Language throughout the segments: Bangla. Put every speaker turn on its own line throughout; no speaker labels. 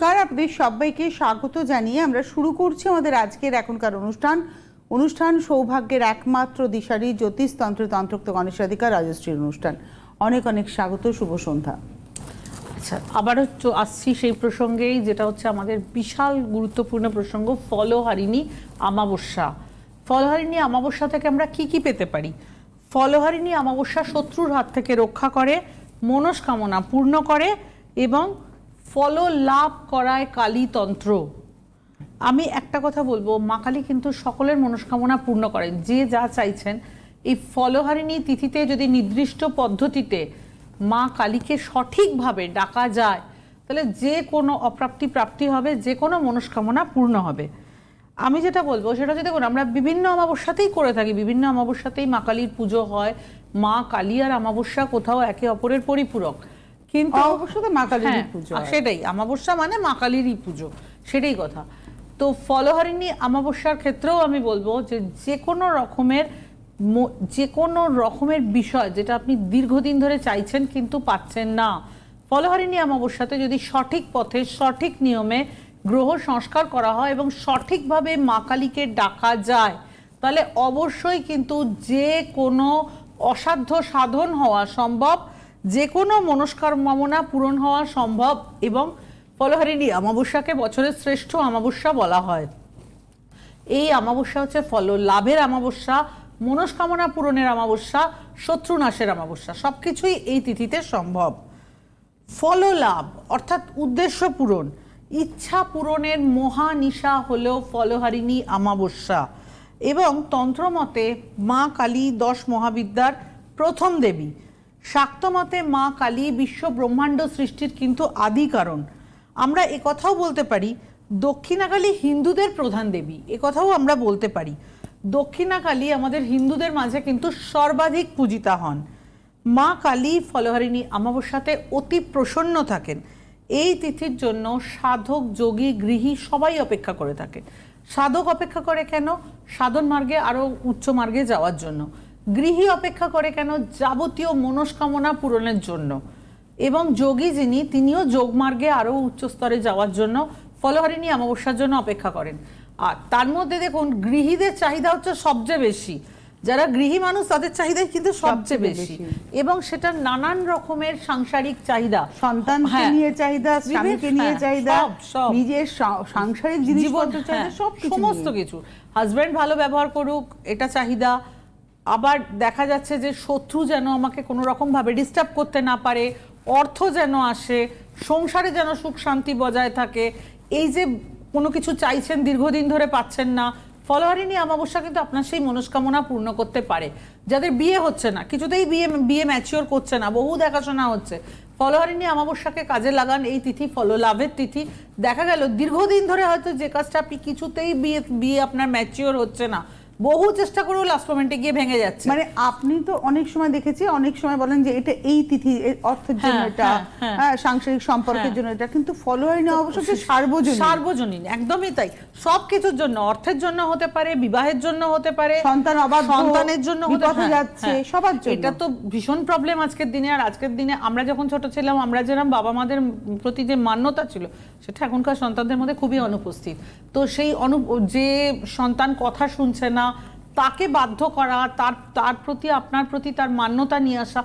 নমস্কার, আপনাদের সবাইকে স্বাগত জানিয়ে আমরা শুরু করছি আমাদের আজকের এখনকার অনুষ্ঠান। অনুষ্ঠান সৌভাগ্যের একমাত্র দিশারি জ্যোতিষতন্ত্র তন্ত্রোক্ত গণেশাধিকার রাজশ্রীর অনুষ্ঠান। অনেক অনেক স্বাগত, শুভ সন্ধ্যা।
আচ্ছা আবারও আসছি সেই প্রসঙ্গেই, যেটা হচ্ছে আমাদের বিশাল গুরুত্বপূর্ণ প্রসঙ্গ, ফলহারিণী আমাবস্যা ফলহারিণী আমাবস্যা থেকে আমরা কি কি পেতে পারি? ফলহারিণী আমাবস্যা শত্রুর হাত থেকে রক্ষা করে, মনস্কামনা পূর্ণ করে এবং ফল লাভ করায় কালীতন্ত্র। আমি একটা কথা বলব, মা কালী কিন্তু সকলের মনস্কামনা পূর্ণ করেন। যে যা চাইছেন, এই ফলহারিণী তিথিতে যদি নির্দিষ্ট পদ্ধতিতে মা কালীকে সঠিকভাবে ডাকা যায়, তাহলে যে কোনো অপ্রাপ্তি প্রাপ্তি হবে, যে কোনো মনস্কামনা পূর্ণ হবে। আমি যেটা বলব, সেটা হচ্ছে দেখুন আমরা বিভিন্ন অমাবস্যাতেই করে থাকি। বিভিন্ন অমাবস্যাতেই মা কালীর পুজো হয়। মা কালী আর অমাবস্যা কোথাও একে অপরের পরিপূরক। কিন্তু
অবশ্যই মা কালীরই
হ্যাঁ,
পুজো
সেটাই আমাবস্যা মানে মা কালীরই পুজো সেটাই কথা। তো ফলহারিণী আমাবস্যার ক্ষেত্রেও আমি বলব যে যে কোনো রকমের যে কোনো রকমের বিষয় যেটা আপনি দীর্ঘদিন ধরে চাইছেন কিন্তু পাচ্ছেন না ফলহারিণী অমাবস্যাতে যদি সঠিক পথে সঠিক নিয়মে গ্রহ সংস্কার করা হয় এবং সঠিকভাবে মা কালীকে ডাকা যায় তাহলে অবশ্যই কিন্তু যে কোনো অসাধ্য সাধন হওয়া সম্ভব। যে কোনো মনস্কামনা পূরণ হওয়া সম্ভব এবং ফলহারিণী অমাবস্যাকে বছরের শ্রেষ্ঠ অমাবস্যা বলা হয়। এই অমাবস্যা হচ্ছে ফল, লাভের অমাবস্যা, মনস্কামনা পূরণের অমাবস্যা, শত্রুনাশের অমাবস্যা সব কিছুই এই তিথিতে সম্ভব। ফল লাভ, অর্থাৎ উদ্দেশ্য পূরণ, ইচ্ছা পূরণের মহানিশা হলো ফলহারিণী অমাবস্যা এবং তন্ত্রমতে মা কালী দশ মহাবিদ্যার প্রথম দেবী। শাক্তমতে মা কালী বিশ্ব ব্রহ্মাণ্ড সৃষ্টির কিন্তু আদি কারণ। আমরা কথাও বলতে পারি, দক্ষিণাকালী হিন্দুদের প্রধান দেবী। কথাও আমরা বলতে পারি। দক্ষিণাকালী আমাদের হিন্দুদের মাঝে কিন্তু সর্বাধিক পূজিতা হন। মা কালী ফলহারিণী অমাবস্যাতে অতি প্রসন্ন থাকেন। এই তিথির জন্য সাধক, যোগী, গৃহী সবাই অপেক্ষা করে থাকে সাধক অপেক্ষা করে কেন? সাধন মার্গে আরও উচ্চ মার্গে যাওয়ার জন্য। গৃহী অপেক্ষা করে কেন? যাবতীয় মনস্কামনা পূরণের জন্য। এবং যোগী যিনি তিনিও যোগমার্গে আরও উচ্চ স্তরে যাওয়ার জন্য ফলহারিণী অমাবস্যার জন্য অপেক্ষা করেন। আর তার মধ্যে দেখুন গৃহীদের চাহিদা হচ্ছে সবচেয়ে বেশি। যারা গৃহী মানুষ তাদের চাহিদা কিন্তু সবচেয়ে বেশি। এবং সেটা নানান রকমের সাংসারিক চাহিদা।
সন্তানকে
হ্যাঁ।
নিয়ে চাহিদা স্বামীকে নিয়ে
হ্যাঁ,
চাহিদা। নিজের সাংসারিক জিনিসপত্র চাহিদা
হ্যাঁ,
সব
সমস্ত কিছু। হাজব্যান্ড ভালো ব্যবহার করুক এটা চাহিদা। আবার দেখা যাচ্ছে যে শত্রু যেন আমাকে কোনো রকম ভাবে ডিস্টার্ব করতে না পারে, অর্থ যেন আসে, সংসারে যেন সুখ শান্তি বজায় থাকে, এই যে কোনো কিছু চাইছেন, দীর্ঘদিন ধরে পাচ্ছেন না, ফলহারিণী অমাবস্যা কিন্তু আপনার সেই মনস্কামনা পূর্ণ করতে পারে। যাদের বিয়ে হচ্ছে না, কিছুতেই বিয়ে বিয়ে ম্যাচিওর করছে না, বহু দেখাশোনা হচ্ছে। ফলহারিণী অমাবস্যাকে কাজে লাগান এই তিথি ফলো লাভের তিথি। দেখা গেল, দীর্ঘদিন ধরে হয়তো যে কাজটা আপনি কিছুতেই বিয়ে বিয়ে আপনার ম্যাচিওর হচ্ছে না। বহু চেষ্টা করেও লাস্ট মোমেন্টে গিয়ে ভেঙে যাচ্ছে
মানে আপনি তো অনেক সময় দেখেছি অনেক সময় বলেন যে এটা এই তিথি অর্থের জন্য
হ্যাঁ,
এটা
হ্যাঁ, হ্যাঁ।
সাংসারিক সম্পর্কের। জন্য এটা কিন্তু ফলোয়ারিনী অবশ্যই সার্বজনীন
সার্বজনীন একদমই তাই সব কিছুর জন্য অর্থের জন্য হতে পারে বিবাহের জন্য হতে পারে
সন্তান অবাধ্য,
সন্তানের জন্য হতে
যাচ্ছে। সবার জন্য।
এটা তো ভীষণ প্রবলেম আজকের দিনে আর আজকের দিনে আমরা যখন ছোট ছিলাম আমরা যেরকম বাবা মাদের প্রতি যে মান্যতা ছিল সেটা এখনকার সন্তানদের মধ্যে খুবই অনুপস্থিত তো সেই অনু যে সন্তান কথা শুনছে না তাকে বাধ্য করা, তার তার প্রতি, আপনার প্রতি তার মান্যতা নিয়ে আসা,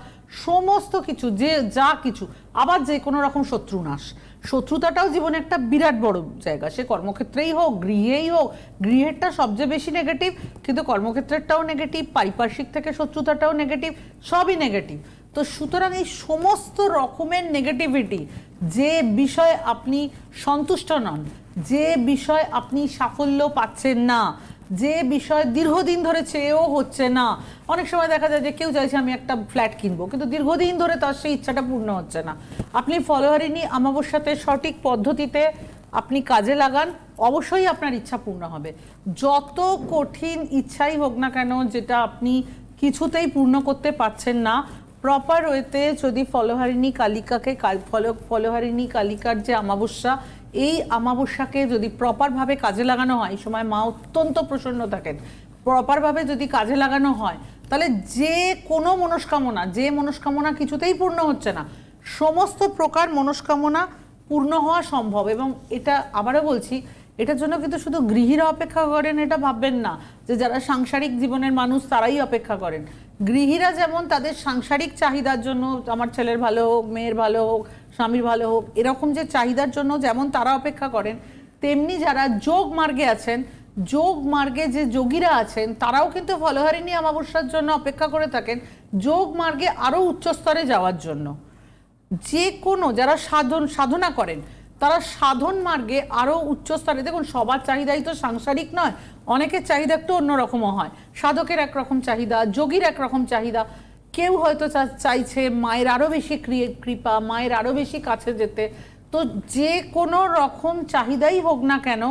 সমস্ত কিছু, যে যা কিছু, আবার যে কোনো রকম শত্রুনাশ শত্রুতাটাও জীবনে একটা বিরাট বড় জায়গা। সে কর্মক্ষেত্রেই হোক, গৃহেই হোক, গৃহেরটা সবচেয়ে বেশি নেগেটিভ কিন্তু কর্মক্ষেত্রেরটাও নেগেটিভ পারিপার্শ্বিক থেকে শত্রুতাটাও নেগেটিভ সবই নেগেটিভ তো সুতরাং এই সমস্ত রকমের নেগেটিভিটি যে বিষয়ে আপনি সন্তুষ্ট নন, যে বিষয় আপনি সাফল্য পাচ্ছেন না যে বিষয় দীর্ঘদিন ধরে চেয়েও হচ্ছে না। অনেক সময় দেখা যায় যে কেউ চাইছে আমি একটা ফ্ল্যাট কিনবো, কিন্তু দীর্ঘদিন ধরে তার সেই ইচ্ছাটা পূর্ণ হচ্ছে না। আপনি ফলোয়ারিনী আমাবস্যাতে সঠিক পদ্ধতিতে আপনি কাজে লাগান, অবশ্যই আপনার ইচ্ছা পূর্ণ হবে। যত কঠিন ইচ্ছাই হোক না কেন, যেটা আপনি কিছুতেই পূর্ণ করতে পারছেন না প্রপার ওয়েতে যদি ফলহারিণী কালিকাকে কাল- ফল ফলহারিণী কালিকার যে অমাবস্যা এই আমাবস্যাকে যদি প্রপারভাবে কাজে লাগানো হয়, এই সময় মা অত্যন্ত প্রসন্ন থাকেন প্রপারভাবে যদি কাজে লাগানো হয়, তাহলে যে কোনো মনস্কামনা, যে মনস্কামনা কিছুতেই পূর্ণ হচ্ছে না, সমস্ত প্রকার মনস্কামনা পূর্ণ হওয়া সম্ভব। এবং এটা আবারও বলছি এটার জন্য কিন্তু শুধু গৃহীরা অপেক্ষা করেন এটা ভাববেন না, যে যারা সাংসারিক জীবনের মানুষ তারাই অপেক্ষা করেন। গৃহীরা যেমন তাদের সাংসারিক চাহিদার জন্য, আমার ছেলের ভালো হোক, মেয়ের ভালো হোক, স্বামীর ভালো হোক, এরকম যে চাহিদার জন্য যেমন তারা অপেক্ষা করেন, তেমনি যারা যোগ মার্গে আছেন, যোগ মার্গে যে যোগীরা আছেন, তারাও কিন্তু ফলহারিণী অমাবস্যার জন্য অপেক্ষা করে থাকেন, যোগ মার্গে আরও উচ্চস্তরে যাওয়ার জন্য। যে কোনো, যারা সাধন, সাধনা করেন তারা সাধন মার্গে আরও উচ্চস্তরে, দেখুন, সবার চাহিদাই তো সাংসারিক নয়, অনেকের চাহিদা একটু অন্যরকমও হয়। সাধকের একরকম চাহিদা, যোগীর একরকম চাহিদা। কেউ হয়তো চাইছে মায়ের আরও বেশি কৃপা, মায়ের আরও বেশি কাছে যেতে। তো যে কোনো রকম চাহিদাই হোক না কেন,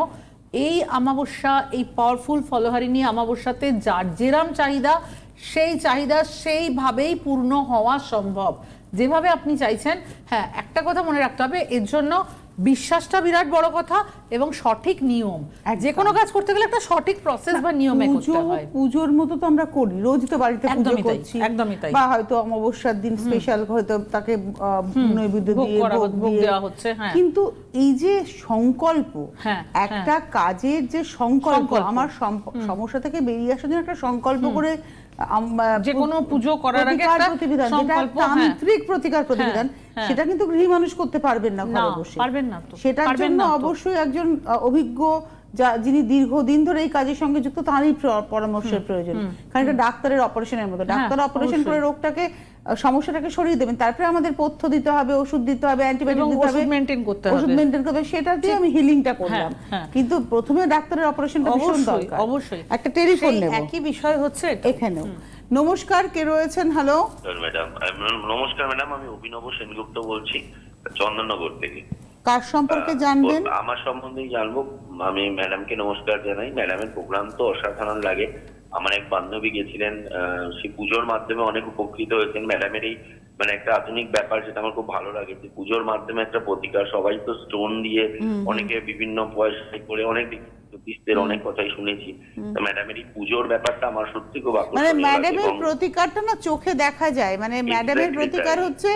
এই অমাবস্যা, এই পাওয়ারফুল ফলহারিণী অমাবস্যাতে যার যেরাম চাহিদা, সেই চাহিদা সেইভাবেই পূর্ণ হওয়া সম্ভব। যেভাবে আপনি চাইছেন হ্যাঁ একটা কথা মনে রাখতে হবে, এর জন্য বিশ্বাসটা বিরাট বড় কথা এবং সঠিক নিয়ম যে কোনো কাজ করতে গেলে একটা সঠিক প্রসেস বা নিয়মে করতে হয়
পুজোর মতো তো আমরা করি রোজ তো বাড়িতে পুজো করছি
একদমই তাই।
বা হয়তো অমাবস্যার দিন স্পেশাল হয়তো তাকে নৈবেদ্য দিয়ে ভোগ
দেওয়া হচ্ছে, হ্যাঁ।
কিন্তু এই যে সংকল্প
হ্যাঁ,
একটা কাজের যে সংকল্প। আমার সমস্যা থেকে বেরিয়ে আসার জন্য একটা সংকল্প করে
যে কোনো পুজো করার আগে একটা সংকল্প, হ্যাঁ।
তান্ত্রিক প্রতিকার প্রতিবিধান
হ্যাঁ।
সেটা কিন্তু গৃহী মানুষ করতে পারবেন না ঘরে বসে।
পারবেন না তো।
সেটার জন্য অবশ্যই একজন অভিজ্ঞ যা যিনি দীর্ঘদিন ধরে এই কাজের সঙ্গে যুক্ত তারই পরামর্শের প্রয়োজন। খানিকটা ডাক্তারের অপারেশনের মতো। ডাক্তার অপারেশন করে রোগটাকে সমস্যাটাকে সরিয়ে দেবেন। তারপরে আমাদের পথ্য দিতে হবে ওষুধ দিতে হবে অ্যান্টিবায়োটিক দিতে হবে।
ওষুধ maintain করতে
ওষুধ
হবে।
মেনটেন করতে সেটা দিয়ে আমি হিলিংটা করলাম।
হ্যাঁ।
কিন্তু প্রথমে ডাক্তারের অপারেশনটা ভীষণ
অবশ্যই
দরকার।
অবশ্যই।
একটা টেলিফোন নেব।
একই বিষয় হচ্ছে এটা।
এখানেও নমস্কার কে রয়েছেন? হ্যালো
ম্যাডাম নমস্কার ম্যাডাম আমি অভিনব সেনগুপ্ত বলছি চন্দননগর থেকে।
কার সম্পর্কে জানবেন?
আমার সম্বন্ধে জানব। আমি ম্যাডামকে নমস্কার জানাই। ম্যাডামের প্রোগ্রাম তো অসাধারণ লাগে। আমার এক বান্ধবী গেছিলেন আহ, সেই পুজোর মাধ্যমে অনেক উপকৃত হয়েছেন। ম্যাডামের এই মানে একটা আধুনিক ব্যাপার যেটা আমার খুব ভালো লাগে যে পুজোর মাধ্যমে একটা প্রতিকার সবাই তো স্টোন দিয়ে অনেকে বিভিন্ন পয়সা করে অনেক জ্যোতিষদের অনেক কথাই শুনেছি। তো ম্যাডামের এই পুজোর ব্যাপারটা আমার সত্যি খুব
মানে ম্যাডামের প্রতিকারটা না চোখে দেখা যায়। মানে ম্যাডামের প্রতিকার হচ্ছে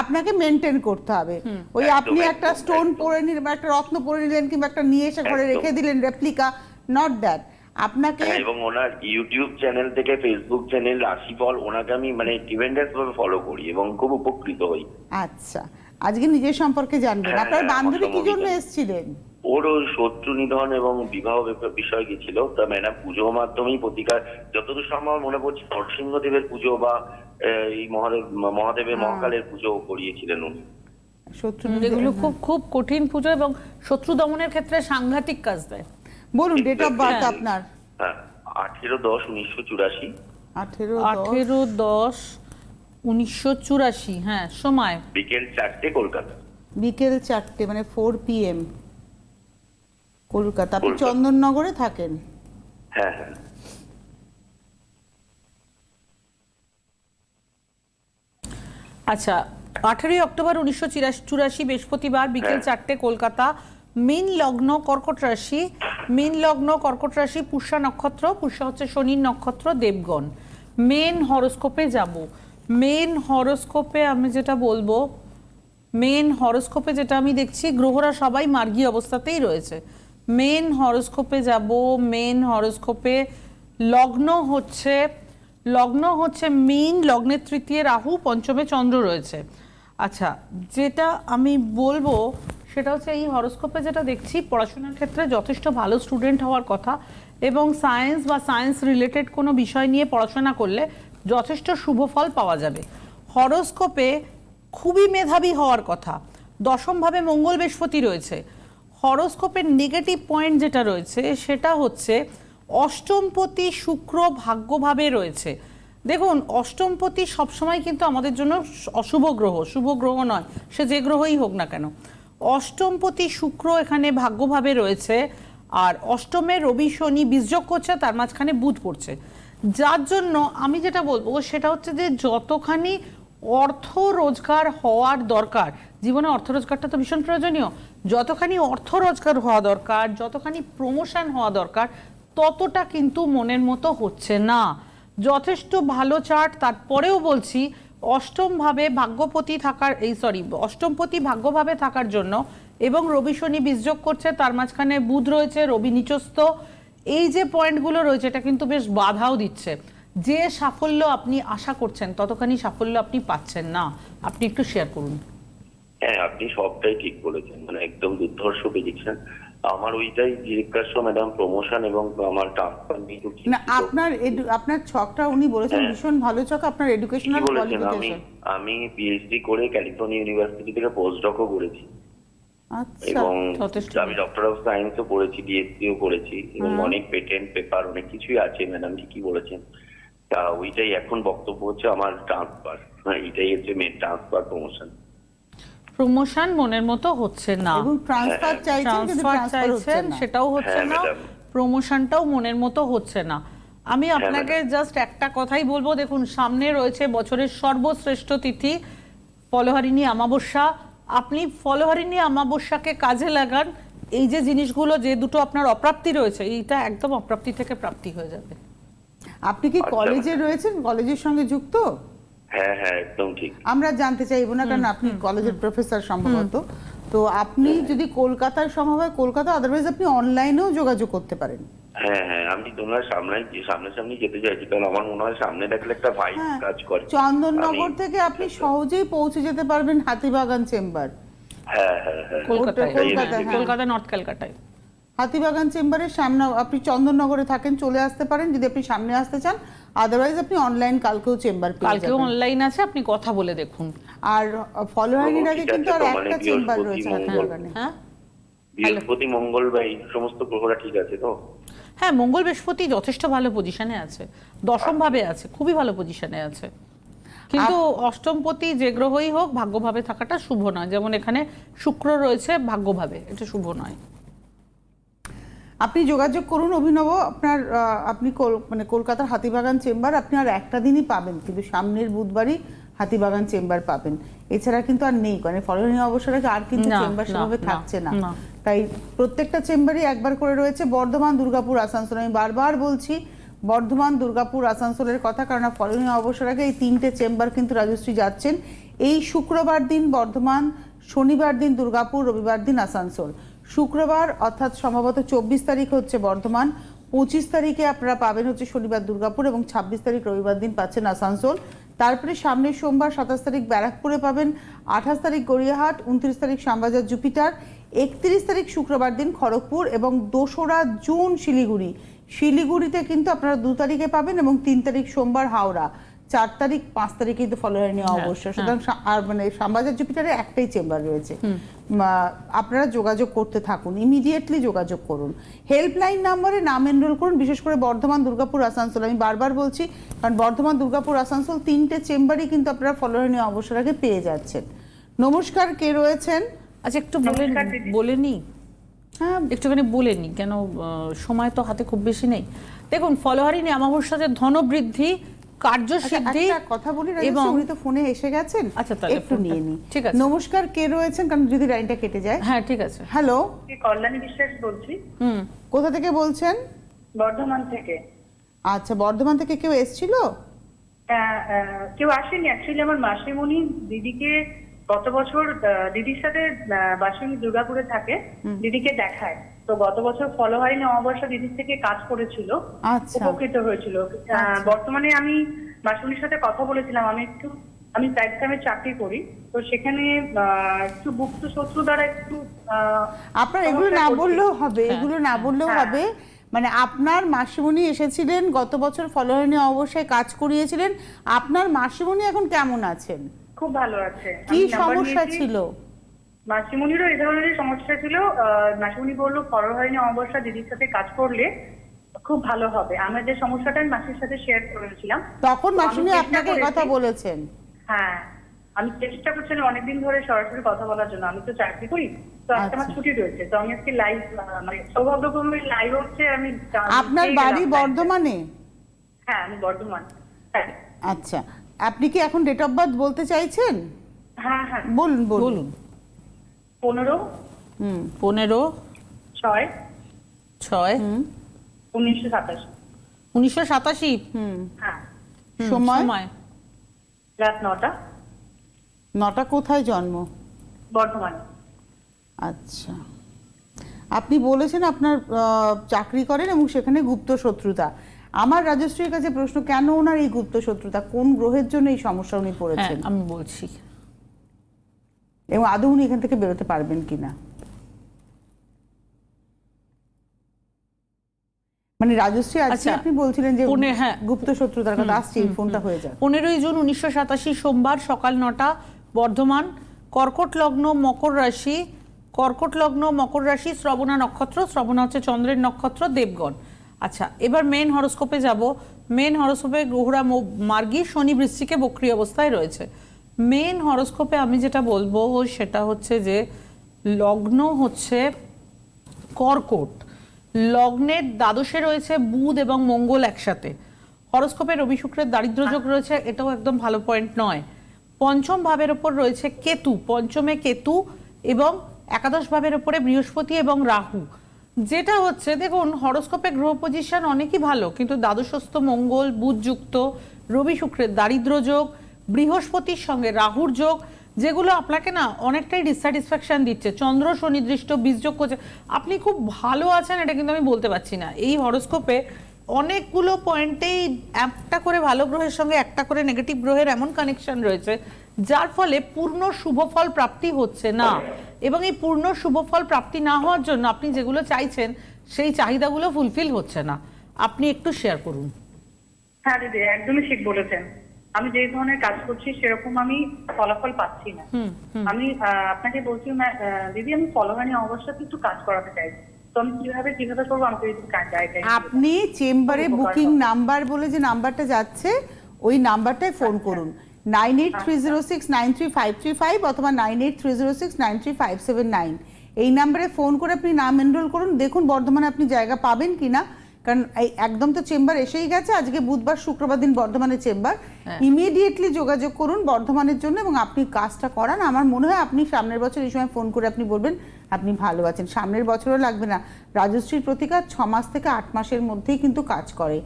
আপনাকে মেনটেন করতে হবে। ওই আপনি একটা স্টোন পরে নিলেন বা একটা রত্ন পরে নিলেন কিংবা একটা নিয়ে এসে ঘরে রেখে দিলেন রেপ্লিকা নট দ্যাট আপনাকে
হ্যাঁ, এবং ওনার ইউটিউব চ্যানেল থেকে ফেসবুক চ্যানেল রাশিফল ওনাকে আমি মানে ট্রিমেন্ডাস ভাবে ফলো করি এবং খুব উপকৃত হই।
আচ্ছা আজকে নিজের সম্পর্কে জানবেন।
হ্যাঁ,
আপনার বান্ধবী কি জন্য এসেছিলেন?
ওর ওই শত্রু নিধন এবং বিবাহ বিষয় গেছিল তা ম্যাডাম পুজো মাধ্যমেই প্রতিকার যতদূর সম্ভব মনে পড়ছে নরসিংহদেবের পুজো বা আহ, এই মহাদেব মহাদেবের
হ্যাঁ।
মহাকালের পুজো করিয়েছিলেন উনি।
শত্রু
এগুলো খুব খুব কঠিন পুজো এবং শত্রু দমনের ক্ষেত্রে সাংঘাতিক কাজ দেয়।
বলুন ডেট অফ বার্থ। আপনার।
হ্যাঁ আঠেরো দশ উনিশশো চুরাশি।
আঠেরো
আঠেরো দশ উনিশশো চুরাশি হ্যাঁ সময়।
বিকেল চারটে কলকাতা।
বিকেল চারটে মানে ফোর পিএম কলকাতা। আপনি। চন্দননগরে থাকেন?
হ্যাঁ হ্যাঁ।
আচ্ছা আঠেরোই অক্টোবর উনিশশো চুরাশি বৃহস্পতিবার বিকেল
হ্যাঁ।
চারটে কলকাতা। মিন লগ্ন কর্কট রাশি, মিন লগ্ন কর্কট রাশি, পুষ্যা নক্ষত্র, পুষ্যা হচ্ছে শনির নক্ষত্র, দেবগণ। মেন হরোস্কোপে যাব। মেন হরোস্কোপে আমি যেটা বলব, মেন হরোস্কোপে যেটা আমি দেখছি, গ্রহরা সবাই মার্গী অবস্থাতেই রয়েছে। মেন হরোস্কোপে যাব, মেন হরোস্কোপে লগ্ন হচ্ছে লগ্ন হচ্ছে মেন লগ্নের তৃতীয় রাহু, পঞ্চমে চন্দ্র রয়েছে। আচ্ছা যেটা আমি বলব সেটা হচ্ছে এই হরোস্কোপে যেটা দেখছি, পড়াশোনার ক্ষেত্রে যথেষ্ট ভালো স্টুডেন্ট হওয়ার কথা এবং সায়েন্স বা সায়েন্স রিলেটেড কোনো বিষয় নিয়ে পড়াশোনা করলে যথেষ্ট শুভ ফল পাওয়া যাবে। হরোস্কোপে খুবই মেধাবী হওয়ার কথা। দশমভাবে মঙ্গল বৃহস্পতি রয়েছে। হরোস্কোপের নেগেটিভ পয়েন্ট যেটা রয়েছে, সেটা হচ্ছে অষ্টমপতি শুক্র ভাগ্যভাবে রয়েছে। দেখুন, অষ্টমপতি সবসময় কিন্তু আমাদের জন্য অশুভ গ্রহ। শুভ গ্রহ নয়, সে যে গ্রহই হোক না কেন। অষ্টমপতি শুক্র এখানে ভাগ্যভাবে রয়েছে, আর অষ্টমে রবি শনি বীজযোগ করছে, তার মাঝখানে বুধ পড়ছে। যার জন্য আমি যেটা বলব, সেটা হচ্ছে যে যতখানি অর্থ রোজগার হওয়ার দরকার, জীবনে অর্থ রোজগারটা তো ভীষণ প্রয়োজনীয়, যতখানি অর্থ রোজগার হওয়া দরকার, যতখানি প্রমোশন হওয়া দরকার, ততটা কিন্তু মনের মতো হচ্ছে না। যথেষ্ট ভালো চার্ট তারপরেও বলছি অষ্টমভাবে ভাগ্যপতি থাকার, এই সরি অষ্টমপতি ভাগ্যভাবে থাকার জন্য এবং রবি শনি বীজযোগ করছে, তার মাঝখানে বুধ রয়েছে, রবি নিচস্থ, এই যে পয়েন্টগুলো রয়েছে, এটা কিন্তু বেশ বাধাও দিচ্ছে। যে সাফল্য আপনি আশা করছেন, ততখানি সাফল্য আপনি পাচ্ছেন না। আপনি একটু শেয়ার করুন।
হ্যাঁ আপনি সবটাই ঠিক বলেছেন। মানে একদম দুর্ধর্ষ প্রেডিকশন আমার ওইটাই জিজ্ঞাসা ম্যাডাম প্রমোশন এবং আমার ট্রান্সফার নিয়ে
না আপনার আপনার ছকটা উনি বলেছেন
হ্যাঁ।
ভীষণ ভালো ছক আপনার এডুকেশনাল কোয়ালিফিকেশন
আমি পিএইচডি করে ক্যালিফোর্নিয়া ইউনিভার্সিটি থেকে পোস্ট ডকও করেছি।
আচ্ছা
এবং আমি ডক্টর অফ সায়েন্সও পড়েছি ডিএসসিও করেছি। এবং অনেক পেটেন্ট পেপার অনেক কিছুই আছে ম্যাডাম ঠিকই বলেছেন। তা ওইটাই এখন বক্তব্য হচ্ছে আমার ট্রান্সফার এটাই হচ্ছে মেন ট্রান্সফার প্রমোশন
প্রমোশন মনের মতো হচ্ছে না।
এবং ট্রান্সফার চাইছেন কিন্তু
ট্রান্সফার
হচ্ছে
চাইছেন
না।
সেটাও হচ্ছে
হ্যাঁ,
না। প্রমোশনটাও মনের মতো হচ্ছে না। আমি আপনাকে জাস্ট একটা কথাই বলব দেখুন সামনে রয়েছে বছরের সর্বশ্রেষ্ঠ তিথি ফলহারিণী অমাবস্যা। আপনি ফলহারিণী অমাবস্যাকে কাজে লাগান। এই যে জিনিসগুলো যে দুটো আপনার অপ্রাপ্তি রয়েছে এইটা একদম অপ্রাপ্তি থেকে প্রাপ্তি হয়ে যাবে।
আপনি কি
আচ্ছা।
কলেজে রয়েছেন? কলেজের সঙ্গে যুক্ত?
হ্যাঁ হ্যাঁ একদম ঠিক।
আমরা জানতে চাইব না কারণ আপনি কলেজের প্রফেসর সম্ভবত। তো আপনি যদি কলকাতার সম্ভব হয় কলকাতা আদারওয়াইজ আপনি অনলাইনেও যোগাযোগ করতে পারেন।
হ্যাঁ হ্যাঁ আমি তোমার সামনে সামনাসামনি যেতে চাইছি কারণ আমার মনে হয় সামনে দেখলে একটা ভাই
হ্যাঁ
কাজ করে।
চন্দননগর থেকে আপনি সহজেই পৌঁছে যেতে পারবেন হাতিবাগান চেম্বার।
হ্যাঁ হ্যাঁ
কলকাতা।
কলকাতা নর্থ ক্যালকাটায়
হাতিবাগান চেম্বারের সামনে আপনি চন্দননগরে থাকেন চলে আসতে পারেন। যদি আপনি সামনে আসতে চান আদারওয়াইজ আপনি অনলাইন কালকেও চেম্বার পেয়ে
কালকেও অনলাইন আছে আপনি কথা বলে দেখুন।
আর ফলোয়ারির আগে কিন্তু আর একটা চেম্বার রয়েছে
মঙ্গল।
হ্যাঁ?
বৃহস্পতি মঙ্গল বা এই সমস্ত গ্রহরা ঠিক আছে তো?
হ্যাঁ মঙ্গল বৃহস্পতি যথেষ্ট ভালো পজিশনে আছে। দশম ভাবে আছে খুবই ভালো পজিশনে আছে। কিন্তু অষ্টমপতি যে গ্রহই হোক ভাগ্যভাবে থাকাটা শুভ নয়। যেমন এখানে শুক্র রয়েছে ভাগ্যভাবে এটা শুভ নয়।
আপনি যোগাযোগ করুন অভিনব আপনার আপনি কল- মানে কলকাতার হাতিবাগান চেম্বার আপনি আর একটা দিনই পাবেন কিন্তু সামনের বুধবারই হাতিবাগান চেম্বার পাবেন। এছাড়া কিন্তু আর নেই মানে ফলনীয় অবসরে আর কিন্তু চেম্বার সেভাবে থাকছে না।
না।
তাই প্রত্যেকটা চেম্বারই একবার করে রয়েছে। বর্ধমান দুর্গাপুর আসানসোল। আমি বারবার বলছি বর্ধমান দুর্গাপুর আসানসোলের কথা কারণ ফলনীয় অবসর আগে এই তিনটে চেম্বার কিন্তু রাজশ্রী যাচ্ছেন। এই শুক্রবার দিন বর্ধমান শনিবার দিন দুর্গাপুর রবিবার দিন আসানসোল। শুক্রবার, অর্থাৎ সম্ভবত চব্বিশ তারিখ হচ্ছে বর্ধমান। পঁচিশ তারিখে আপনারা পাবেন হচ্ছে শনিবার দুর্গাপুর এবং ছাব্বিশ তারিখ রবিবার দিন পাচ্ছেন আসানসোল। তারপরে সামনের সোমবার সাতাশ তারিখ ব্যারাকপুরে পাবেন, আঠাশ তারিখ গড়িয়াহাট, উনত্রিশ তারিখ শ্যামবাজার, জুপিটার, একত্রিশ তারিখ শুক্রবার দিন খড়গপুর এবং দোসরা জুন শিলিগুড়ি। শিলিগুড়িতে কিন্তু আপনারা দু তারিখে পাবেন এবং তিন তারিখ সোমবার হাওড়া। চার তারিখ পাঁচ তারিখ কিন্তু ফলোয়ারিনি অবশ্যই। সুতরাং আর মানে শ্যামবাজার জুপিটারে একটাই চেম্বার রয়েছে। আপনারা যোগাযোগ করতে থাকুন ইমিডিয়েটলি যোগাযোগ করুন। হেল্পলাইন নাম্বারে নাম এনরোল করুন বিশেষ করে বর্ধমান দুর্গাপুর আসানসোল। আমি বারবার বলছি কারণ বর্ধমান দুর্গাপুর আসানসোল তিনটে চেম্বারই কিন্তু আপনারা ফলোয়ারিনি অবসর আগে পেয়ে যাচ্ছেন। নমস্কার কে রয়েছেন?
আচ্ছা একটু বলে বলে নিই
হ্যাঁ।
একটুখানি বলে নিই কেন সময় তো হাতে খুব বেশি নেই। দেখুন ফলোহারিণী অমাবস্যাতে ধনবৃদ্ধি কার্যসিদ্ধি
আচ্ছা, কথা বলি
এবং
উনি তো ফোনে এসে গেছেন।
আচ্ছা, তাহলে
একটু নিয়ে নি।
ঠিক আছে।
নমস্কার কে রয়েছেন? কারণ যদি লাইনটা কেটে যায়।
হ্যাঁ ঠিক আছে।
হ্যালো?
কল্যাণী বিশ্বাস বলছি।
হুম।
কোথা থেকে বলছেন?
বর্ধমান থেকে।
আচ্ছা বর্ধমান থেকে কেউ এসেছিল?
আহ, আহ, কেউ আসেনি। অ্যাকচুয়ালি আমার মাসিমণি দিদিকে গত বছর আহ, দিদির সাথে আহ, বাসিমণি দুর্গাপুরে থাকে। দিদিকে দেখায়। তো গত বছর ফলো হয়নি অমাবস্যা দিদির থেকে কাজ করেছিল।
আচ্ছা।
উপকৃত হয়েছিল।
আচ্ছা।
বর্তমানে আমি মাসিমণির সাথে কথা বলেছিলাম আমি একটু আমি সাইড টাইমে চাকরি করি। তো সেখানে একটু গুপ্ত শত্রু দ্বারা একটু
আপনার এগুলো না বললেও হবে এগুলো না বললেও
হ্যাঁ।
হবে। মানে আপনার মাসিমণি এসেছিলেন গত বছর ফলোহরণী অবশ্যই কাজ করিয়েছিলেন। আপনার মাসিমণি এখন কেমন আছেন?
খুব ভালো আছে।
কি সমস্যা ছিল?
মাসিমণিরও এই ধরনের সমস্যা ছিল। আহ, মাসিমণি বলল হয়নি অমাবস্যা দিদির সাথে কাজ করলে খুব ভালো হবে। আমরা যে সমস্যাটা আমি মাসির সাথে শেয়ার করেছিলাম
তখন মাসিমণি আপনাকে কথা বলেছেন।
হ্যাঁ আমি চেষ্টা করছিলাম অনেকদিন ধরে সরাসরি কথা বলার জন্য। আমি তো চাকরি করি তো আজকে আমার
আচ্ছা।
ছুটি রয়েছে তো আমি আজকে লাইভ মানে সৌভাগ্যক্রমে লাইভ হচ্ছে আমি
আপনার বাড়ি বর্ধমানে?
হ্যাঁ আমি বর্ধমান। হ্যাঁ।
আচ্ছা আপনি কি এখন ডেট অফ বার্থ বলতে চাইছেন?
হ্যাঁ হ্যাঁ।
বলুন। বলুন।
পনেরো
হুম
পনেরো
ছয়
ছয়
হুম।
উনিশশো সাতাশ।
উনিশশো সাতাশি?
হুম।
হ্যাঁ।
সময়?
সময়।
রাত নটা।
নটা কোথায় জন্ম?
বর্ধমানে।
আচ্ছা। আপনি বলেছেন আপনার আহ, চাকরি করেন এবং সেখানে গুপ্ত শত্রুতা। আমার রাজশ্রীর কাছে প্রশ্ন কেন ওনার এই গুপ্ত শত্রুতা? কোন গ্রহের জন্য এই সমস্যা উনি
হ্যাঁ
পড়েছেন?
আমি বলছি।
এবং আদৌ উনি এখান থেকে বেরোতে পারবেন কিনা। মানে রাজশ্রী আজকে
আচ্ছা,
আপনি বলছিলেন যে
হ্যাঁ।
গুপ্ত শত্রুতার কথা আসছে ফোনটা হয়ে যাক।
পনেরোই জুন উনিশশো সাতাশি সোমবার সকাল নটা বর্ধমান। কর্কট লগ্ন মকর রাশি। কর্কট লগ্ন মকর রাশি শ্রবণা নক্ষত্র। শ্রবণা হচ্ছে চন্দ্রের নক্ষত্র দেবগণ। আচ্ছা এবার মেন হরস্কোপে যাব। মেন হরস্কোপে গ্রহরা মার্গী শনি বৃষ্টিকে বক্রি অবস্থায় রয়েছে। মেন হরস্কোপে আমি যেটা বলব সেটা হচ্ছে যে লগ্ন হচ্ছে কর্কট। লগ্নের দ্বাদশে রয়েছে বুধ এবং মঙ্গল একসাথে। হরস্কোপে রবি শুক্রের দারিদ্র যোগ রয়েছে, এটাও একদম ভালো পয়েন্ট নয়। পঞ্চম ভাবের ওপর রয়েছে কেতু, পঞ্চমে কেতু এবং একাদশ ভাবের ওপরে বৃহস্পতি এবং রাহু। যেটা হচ্ছে, দেখুন হরস্কোপে গ্রহ পজিশন অনেকই ভালো, কিন্তু দ্বাদশস্থ মঙ্গল, বুধযুক্ত, রবি শুক্রের দারিদ্র যোগ বৃহস্পতির সঙ্গে রাহুর যোগ, যেগুলো আপনাকে না অনেকটাই ডিসস্যাটিসফ্যাকশন দিচ্ছে। চন্দ্র সুনির্দিষ্ট বীজযোগ করছে। আপনি খুব ভালো আছেন, এটা কিন্তু আমি বলতে পারছি না। এই হরোস্কোপে অনেকগুলো পয়েন্টেই একটা করে ভালো গ্রহের সঙ্গে একটা করে নেগেটিভ গ্রহের এমন কানেকশন রয়েছে, যার ফলে পূর্ণ শুভফল প্রাপ্তি হচ্ছে না। এবং এই পূর্ণ শুভফল প্রাপ্তি না হওয়ার জন্য আপনি যেগুলো চাইছেন, সেই চাহিদাগুলো ফুলফিল হচ্ছে না। আপনি একটু শেয়ার করুন।
হ্যাঁ দিদি, একদমই ঠিক বলেছেন। আমি যে ধরনের কাজ করছি সেরকম আমি ফলাফল পাচ্ছি না। আমি আপনাকে বলছি দিদি আমি ফলোহানি অবস্থাতে একটু কাজ করাতে চাই।
আপনি চেম্বারে বুকিং নাম্বার বলে যে নাম্বারটা যাচ্ছে ওই নাম্বারটায় ফোন করুন। Nine eight three zero six nine three five three five অথবা nine eight three zero six nine three five seven nine. এই নাম্বারে ফোন করে আপনি নাম এনরোল করুন। দেখুন বর্ধমানে আপনি জায়গা পাবেন কি না কারণ এই একদম তো চেম্বার এসেই গেছে। আজকে বুধবার শুক্রবার দিন বর্ধমানের চেম্বার। ইমিডিয়েটলি যোগাযোগ করুন বর্ধমানের জন্য এবং আপনি কাজটা করান। আমার মনে হয় আপনি সামনের বছর এই সময় ফোন করে আপনি বলবেন আপনি ভালো আছেন। সামনের বছরও লাগবে না। রাজশ্রীর প্রতিকার ছ মাস থেকে আট মাসের মধ্যেই কিন্তু কাজ করে।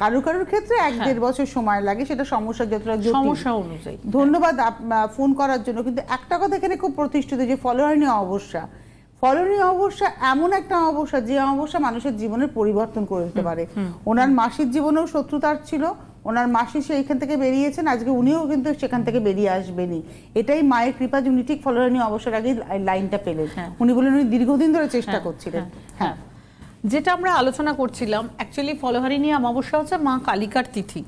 কারও কারোর ক্ষেত্রে এক দেড় বছর সময় লাগে সেটা সমস্যা যতটা
সমস্যা অনুযায়ী।
ধন্যবাদ ফোন করার জন্য। কিন্তু একটা কথা এখানে খুব প্রতিষ্ঠিত যে ফলোয়ারিনী অবস্থা ফলোয়ারিনী অবস্থা এমন একটা অবস্থা যে অবস্থা মানুষের জীবনের পরিবর্তন করে দিতে পারে। ওনার মাসির জীবনেও শত্রুতার ছিল ওনার মাসি সেইখান থেকে বেরিয়েছেন আজকে উনিও কিন্তু সেখান থেকে বেরিয়ে আসবেনই। এটাই মায়ের কৃপা যে উনি ঠিক ফলোয়ারিনী অবস্থার আগেই লাইনটা পেলেন। উনি বলেন উনি দীর্ঘদিন ধরে চেষ্টা করছিলেন। হ্যাঁ
যেটা আমরা আলোচনা করছিলাম অ্যাকচুয়ালি ফলহারিণী অমাবস্যা হচ্ছে মা কালিকার তিথি।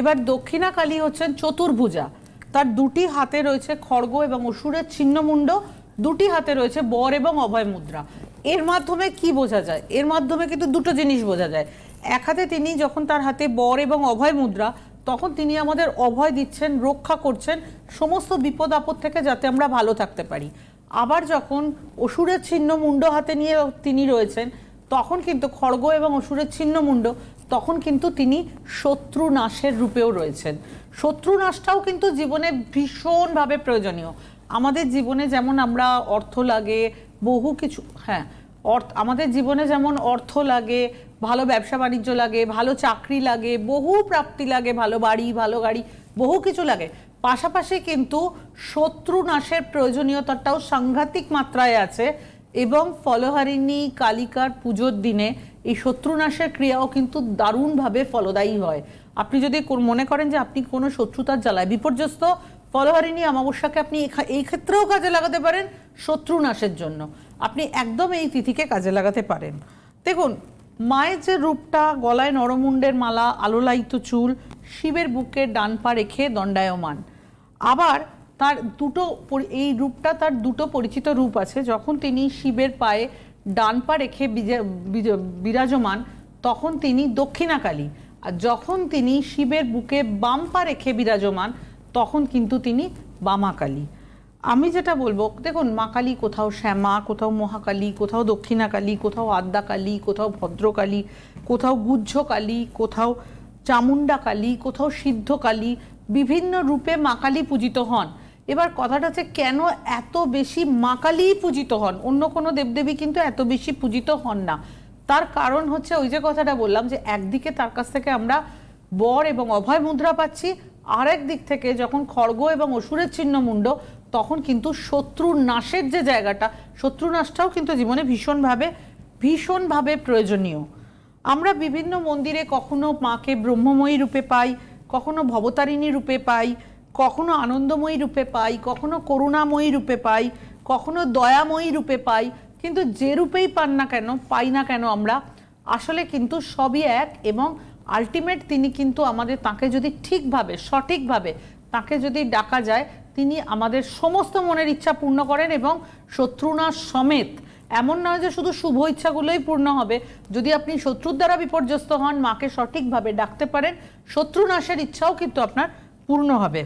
এবার দক্ষিণা কালী হচ্ছেন চতুর্ভুজা। তার দুটি হাতে রয়েছে খড়গ এবং অসুরের ছিন্নমুণ্ড দুটি হাতে রয়েছে বর এবং অভয় মুদ্রা। এর মাধ্যমে কি বোঝা যায়? এর মাধ্যমে কিন্তু দুটো জিনিস বোঝা যায়। এক হাতে তিনি যখন তার হাতে বর এবং অভয় মুদ্রা, তখন তিনি আমাদের অভয় দিচ্ছেন, রক্ষা করছেন, সমস্ত বিপদ আপদ থেকে যাতে আমরা ভালো থাকতে পারি। আবার যখন অসুরের ছিন্ন মুন্ড হাতে নিয়ে তিনি রয়েছেন, তখন কিন্তু খড়গ এবং অসুরের ছিন্ন মুন্ড, তখন কিন্তু তিনি শত্রু নাশের রূপেও রয়েছেন। শত্রু নাশটাও কিন্তু জীবনে ভীষণভাবে প্রয়োজনীয়। আমাদের জীবনে যেমন আমরা অর্থ লাগে, বহু কিছু হ্যাঁ অর্থ, আমাদের জীবনে যেমন অর্থ লাগে, ভালো ব্যবসা বাণিজ্য লাগে, ভালো চাকরি লাগে, বহু প্রাপ্তি লাগে, ভালো বাড়ি, ভালো গাড়ি, বহু কিছু লাগে। পাশাপাশি কিন্তু শত্রু নাশের প্রয়োজনীয়তাটাও সাংঘাতিক মাত্রায় আছে এবং ফলহারিণী, কালিকার পুজোর দিনে এই শত্রুনাশের ক্রিয়াও কিন্তু দারুণভাবে ফলদায়ী হয়। আপনি যদি মনে করেন যে আপনি কোনো শত্রুতার জ্বালায় বিপর্যস্ত ফলহারিণী অমাবস্যাকে আপনি এই ক্ষেত্রেও কাজে লাগাতে পারেন শত্রু নাশের জন্য। আপনি একদম এই তিথিকে কাজে লাগাতে পারেন। দেখুন, মায়ের যে রূপটা, গলায় নরমুণ্ডের মালা, আলোলায়িত চুল, শিবের বুকে ডান পা রেখে দণ্ডায়মান। আবার তার দুটো এই রূপটা তার দুটো পরিচিত রূপ আছে। যখন তিনি শিবের পায়ে ডান পা রেখে বিরাজমান, তখন তিনি দক্ষিণাকালী। আর যখন তিনি শিবের বুকে বাম পা রেখে বিরাজমান তখন কিন্তু তিনি বামাকালী আমি যেটা বলব, দেখুন, মা কালী কোথাও শ্যামা, কোথাও মহাকালী, কোথাও দক্ষিণাকালী কোথাও আদ্যাকালী কোথাও ভদ্রকালী কোথাও গুজ্জকালী কোথাও চামুণ্ডা কালী, কোথাও সিদ্ধ কালী, বিভিন্ন রূপে মা কালী পূজিত হন। এবার কথাটা হচ্ছে, কেন এত বেশি মা কালীই পূজিত হন? অন্য কোনো দেবদেবী কিন্তু এত বেশি পূজিত হন না। তার কারণ হচ্ছে, ওই যে কথাটা বললাম যে, একদিকে তার কাছ থেকে আমরা বর এবং অভয় মুদ্রা পাচ্ছি আরেক দিক থেকে যখন খড়গ এবং অসুরের চিহ্ন মুন্ড, তখন কিন্তু শত্রুর নাশের যে জায়গাটা, শত্রু নাশটাও কিন্তু জীবনে ভীষণভাবে ভীষণভাবে প্রয়োজনীয়। আমরা বিভিন্ন মন্দিরে কখনো মাকে ব্রহ্মময়ী রূপে পাই, কখনো ভবতারিণী রূপে পাই, কখনো আনন্দময়ী রূপে পাই, কখনো করুণাময়ী রূপে পাই, কখনো দয়াময়ী রূপে পাই, কিন্তু যে রূপেই পান না কেন, পাই না কেন আমরা, আসলে কিন্তু সবই এক এবং আলটিমেট তিনি কিন্তু আমাদের তাকে যদি ঠিকভাবে, সঠিকভাবে তাকে যদি ডাকা যায়, তিনি আমাদের সমস্ত মনের ইচ্ছা পূর্ণ করেন এবং শত্রুনাশ সমেত, এমন নয় যে শুধু শুভ ইচ্ছাগুলোই পূর্ণ হবে। যদি আপনি শত্রুর দ্বারা বিপর্যস্ত হন, মাকে সঠিকভাবে ডাকতে পারেন, শত্রুনাশের ইচ্ছাও কিন্তু আপনার পূর্ণ হবে।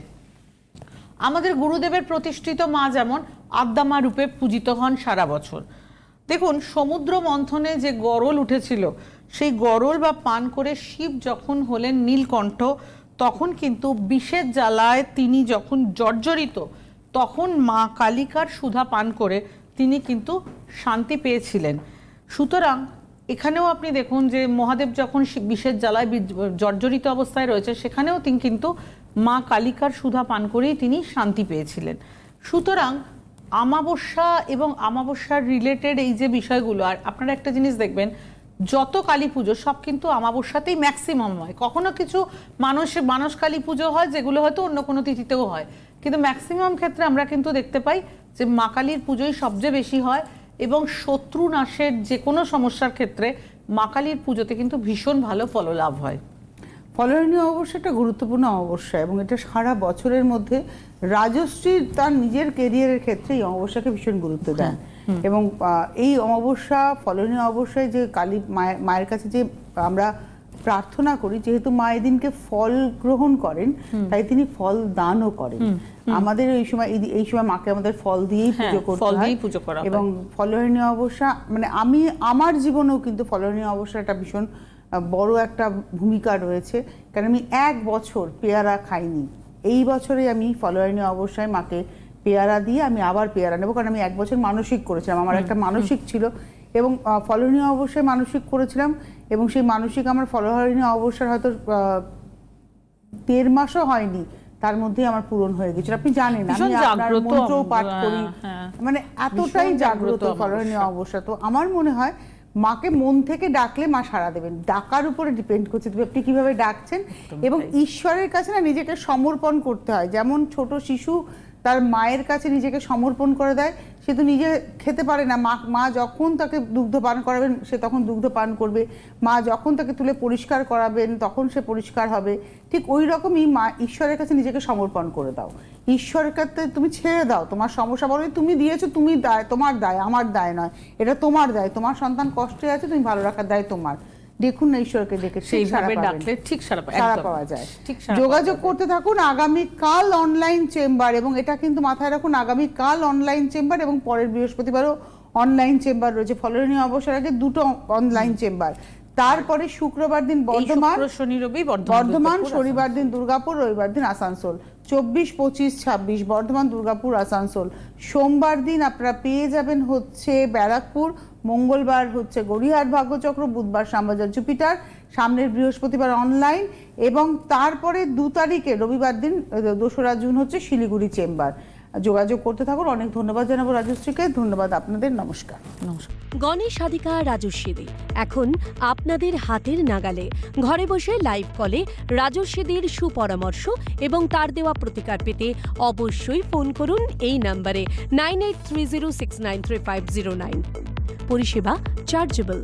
আমাদের গুরুদেবের প্রতিষ্ঠিত মা যেমন আদ্দামা রূপে পূজিত হন সারা বছর। দেখুন, সমুদ্র মন্থনে যে গরল উঠেছিল সেই গরল বা পান করে শিব যখন হলেন নীলকণ্ঠ, তখন কিন্তু বিষের জ্বালায় তিনি যখন জর্জরিত, তখন মা কালিকার সুধা পান করে তিনি কিন্তু শান্তি পেয়েছিলেন। সুতরাং এখানেও আপনি দেখুন যে মহাদেব যখন বিষের জ্বালায় জর্জরিত অবস্থায় রয়েছে সেখানেও তিনি কিন্তু মা কালিকার সুধা পান করেই তিনি শান্তি পেয়েছিলেন। সুতরাং আমাবস্যা এবং আমাবস্যার রিলেটেড এই যে বিষয়গুলো, আর আপনারা একটা জিনিস দেখবেন যত কালী পুজো, সব কিন্তু আমাবস্যাতেই ম্যাক্সিমাম হয়। কখনো কিছু মানুষ, মানস কালী পুজো হয়, যেগুলো হয়তো অন্য কোনো তিথিতেও হয়। কিন্তু ম্যাক্সিমাম ক্ষেত্রে আমরা কিন্তু দেখতে পাই যে মা কালীর পুজোই সবচেয়ে বেশি হয় এবং শত্রু নাশের যে কোনো সমস্যার ক্ষেত্রে মা কালীর পুজোতে কিন্তু ভীষণ ভালো ফল লাভ হয়।
ফলনীয় অমাবস্যা একটা গুরুত্বপূর্ণ অমাবস্যা এবং এটা সারা বছরের মধ্যে রাজশ্রী তার নিজের কেরিয়ারের ক্ষেত্রে এই অমাবস্যাকে ভীষণ গুরুত্ব দেন। এবং এই অমাবস্যা ফলনীয় অমাবস্যায় যে কালী মায়ের মায়ের কাছে যে আমরা প্রার্থনা করি যেহেতু মা এদিনকে ফল গ্রহণ করেন তাই তিনি ফল দানও করেন। আমাদের এই সময় এই- সময় মাকে আমাদের ফল দিয়েই
হ্যাঁ,
পুজো করতে হয়
পুজো করা
এবং ফলনীয় অবস্থা মানে আমি আমার জীবনেও কিন্তু ফলনীয় অবস্থা একটা ভীষণ বড় একটা ভূমিকা রয়েছে। কারণ আমি এক বছর পেয়ারা খাইনি। এই বছরে আমি ফলনীয় অবস্থায় মাকে পেয়ারা দিয়ে আমি আবার পেয়ারা নেব কারণ আমি এক বছর মানসিক করেছিলাম। আমার একটা মানসিক ছিল এবং ফলনীয় অবস্থায় মানসিক করেছিলাম এবং সেই মানসিক আমার ফলনীয় অবস্থার হয়তো আহ, দেড় মাসও হয়নি। তার মধ্যে আমার পূরণ হয়ে গেছিল। আপনি জানেন আমি আপনার
জাগ্রত
পাঠ করি।
হ্যাঁ।
মানে এতটাই জাগ্রত ফলনীয় অবস্থা তো আমার মনে হয় মাকে মন থেকে ডাকলে মা সারা দেবেন। ডাকার উপরে ডিপেন্ড করছে। আপনি কীভাবে ডাকছেন? এবং ঈশ্বরের কাছে না নিজেকে সমর্পণ করতে হয়। যেমন ছোট শিশু তার মায়ের কাছে নিজেকে সমর্পণ করে দেয়, সে তো নিজে খেতে পারে না। মা মা যখন তাকে দুগ্ধ পান করাবেন, সে তখন দুগ্ধ পান করবে। মা যখন তাকে তুলে পরিষ্কার করাবেন, তখন সে পরিষ্কার হবে। ঠিক ওই রকমই মা ঈশ্বরের কাছে নিজেকে সমর্পণ করে দাও। ঈশ্বরের কাছে তুমি ছেড়ে দাও। তোমার সমস্যা বলো, তুমি দিয়েছ, তুমি দায়, তোমার দায়, আমার দায় নয়। এটা তোমার দায়। তোমার সন্তান কষ্টে আছে, তুমি ভালো রাখার দায় তোমার। দেখুন না ঈশ্বরকে দেখে
সেইভাবে ডাকলে ঠিক সারা একদম।
পাওয়া যায়। যোগাযোগ করতে থাকুন আগামী কাল অনলাইন চেম্বার এবং এটা কিন্তু মাথায় রাখুন আগামী কাল অনলাইন চেম্বার এবং পরের বৃহস্পতিবারও অনলাইন চেম্বার রয়েছে। ফলনীয় অবসর আগে দুটো অনলাইন চেম্বার তারপরে শুক্রবার দিন বর্ধমান
শনি রবি
বর্ধমান শনিবার দিন দুর্গাপুর রবিবার দিন আসানসোল। চব্বিশ পঁচিশ ছাব্বিশ বর্ধমান দুর্গাপুর আসানসোল। সোমবার দিন আপনারা পেয়ে যাবেন হচ্ছে ব্যারাকপুর মঙ্গলবার হচ্ছে গড়িয়াহাট ভাগ্যচক্র, বুধবার শ্যামবাজার জুপিটার, সামনের বৃহস্পতিবার অনলাইন এবং তারপরে দু তারিখে রবিবার দিন দোসরা জুন হচ্ছে শিলিগুড়ি চেম্বার। যোগাযোগ করতে থাকুন, অনেক ধন্যবাদ জানাব রাজশ্রীকে, ধন্যবাদ আপনাদের, নমস্কার।
নমস্কার।
গণেশ সাধিকা রাজস্বীদি এখন আপনাদের হাতের নাগালে ঘরে বসে লাইভ কলে রাজস্বীদের সুপরামর্শ এবং তার দেওয়া প্রতিকার পেতে অবশ্যই ফোন করুন এই নম্বরে nine eight three zero six nine three five zero nine পরিষেবা চার্জেবল।